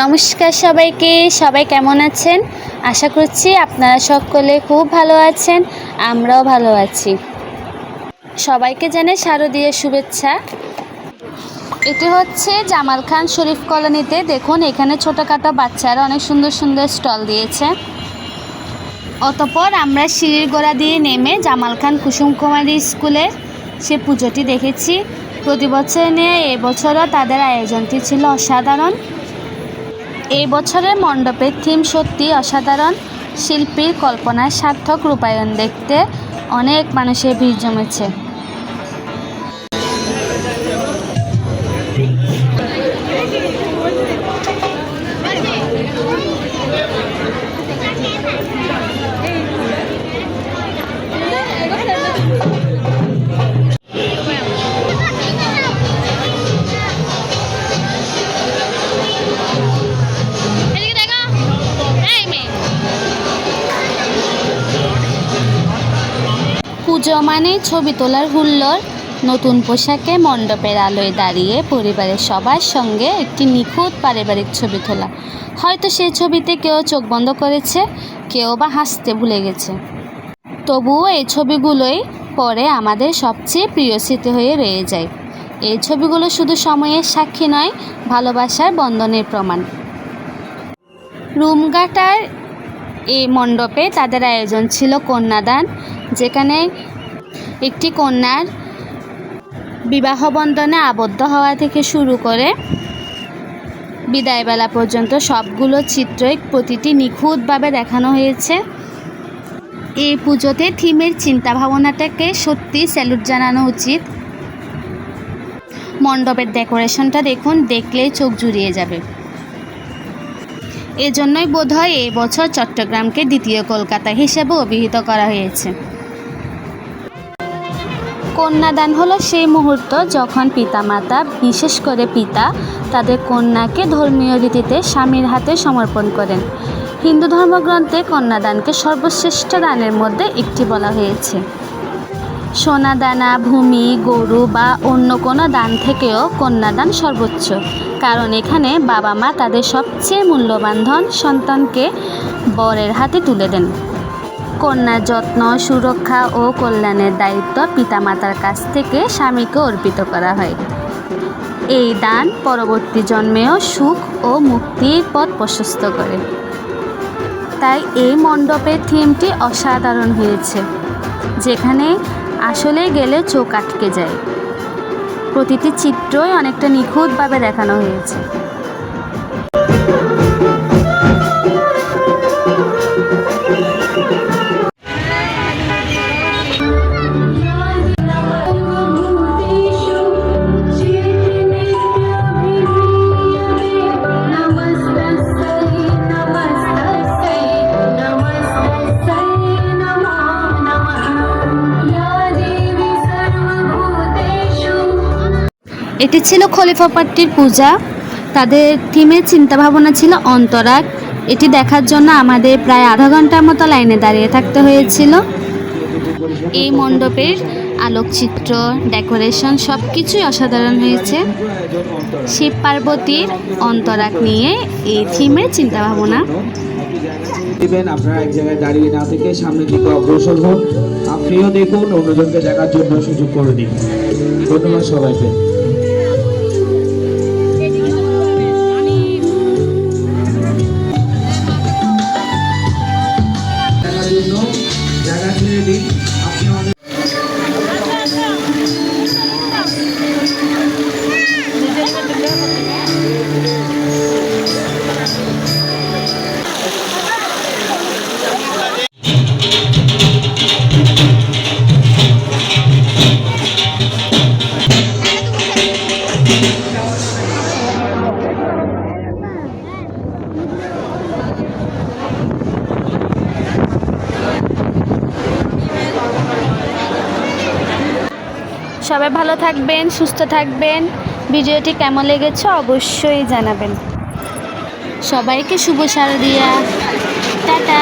নমস্কার সবাইকে, সবাই কেমন আছেন? আশা করছি আপনারা সকলে খুব ভালো আছেন, আমরাও ভালো আছি। সবাইকে জানে শারদীয় শুভেচ্ছা। এটি হচ্ছে জামাল খান শরীফ কলোনিতে। দেখুন, এখানে ছোটোখাটো বাচ্চারা অনেক সুন্দর সুন্দর স্টল দিয়েছে। অতপর আমরা সিঁড়ির গোড়া দিয়ে নেমে জামাল খান কুসুম কুমারী স্কুলে সে পুজোটি দেখেছি। প্রতি বছর নিয়ে এবছরও তাদের আয়োজনটি ছিল অসাধারণ। এই বছরের মণ্ডপের থিম সত্যি অসাধারণ, শিল্পীর কল্পনায় সার্থক রূপায়ণ দেখতে অনেক মানুষের ভিড় জমেছে। পুজো মানে ছবি তোলার হুল্লোড়, নতুন পোশাকে মণ্ডপের আলোয় দাঁড়িয়ে পরিবারের সবার সঙ্গে একটি নিখুঁত পারিবারিক ছবি তোলা। হয়তো সেই ছবিতে কেউ চোখ বন্ধ করেছে, কেউ বা হাসতে ভুলে গেছে। তবুও এই ছবিগুলোই পরে আমাদের সবচেয়ে প্রিয় স্মৃতি হয়ে রয়ে যায়। এই ছবিগুলো শুধু সময়ের সাক্ষী নয়, ভালোবাসার বন্ধনের প্রমাণ। রুমগাটার এই মণ্ডপে তাদের আয়োজন ছিল কন্যাদান, যেখানে একটি কন্যার বিবাহ বন্ধনে আবদ্ধ হওয়া থেকে শুরু করে বিদায়বেলা পর্যন্ত সবগুলো চিত্রই প্রতিটি নিখুঁতভাবে দেখানো হয়েছে। এই পুজোতে থিমের চিন্তা ভাবনাটাকে সত্যি স্যালুট জানানো উচিত। মণ্ডপের ডেকোরেশনটা দেখুন, দেখলেই চোখ জুড়িয়ে যাবে। এজন্যই বোধহয় এই বছর চট্টগ্রামকে দ্বিতীয় কলকাতা হিসেবে অভিহিত করা হয়েছে। কন্যাদান হলো সেই মুহূর্ত যখন পিতামাতা, বিশেষ করে পিতা, তাদের কন্যাকে ধর্মীয় রীতিতে স্বামীর হাতে সমর্পণ করেন। হিন্দু ধর্মগ্রন্থে কন্যাদানকে সর্বশ্রেষ্ঠ দানের মধ্যে একটি বলা হয়েছে। সোনা দানা ভূমি, গরু বা অন্য কোনো দান থেকেও কন্যাদান সর্বোচ্চ, কারণ এখানে বাবা মা তাদের সবচেয়ে মূল্যবান ধন সন্তানকে বরের হাতে তুলে দেন। কন্যার যত্ন, সুরক্ষা ও কল্যাণের দায়িত্ব পিতামাতার কাছ থেকে স্বামীকে অর্পিত করা হয়। এই দান পরবর্তী জন্মেও সুখ ও মুক্তির পথ প্রশস্ত করে। তাই এই মণ্ডপের থিমটি অসাধারণ হয়েছে, যেখানে আসলে গেলে চোখ আটকে যায়। প্রতিটি চিত্রই অনেকটা নিখুঁতভাবে দেখানো হয়েছে। এটি ছিল খলিফা খলিফাপাট্টির পূজা। তাদের থিমের চিন্তাভাবনা ছিল অন্তরাগ। এটি দেখার জন্য আমাদের প্রায় আধা ঘণ্টার মতো লাইনে দাঁড়িয়ে থাকতে হয়েছিল। এই মণ্ডপের আলোকচিত্র, ডেকোরেশন সব কিছুই অসাধারণ হয়েছে। শিব পার্বতীর অন্তরাগ নিয়ে এই থিমের চিন্তাভাবনা। দিবেন, আপনারা এক জায়গায় দাঁড়িয়ে না থেকে সামনের দিকে অগ্রসর হন। আপনিও দেখুন, অন্যজনকে দেখার জন্য সুযোগ করে দিন। ধন্যবাদ সবাইকে। সবাই ভালো থাকবেন সুস্থ থাকবেন। ভিডিওটি কেমন লেগেছে অবশ্যই জানাবেন। সবাইকে শুভ শারদিয়া। টাটা।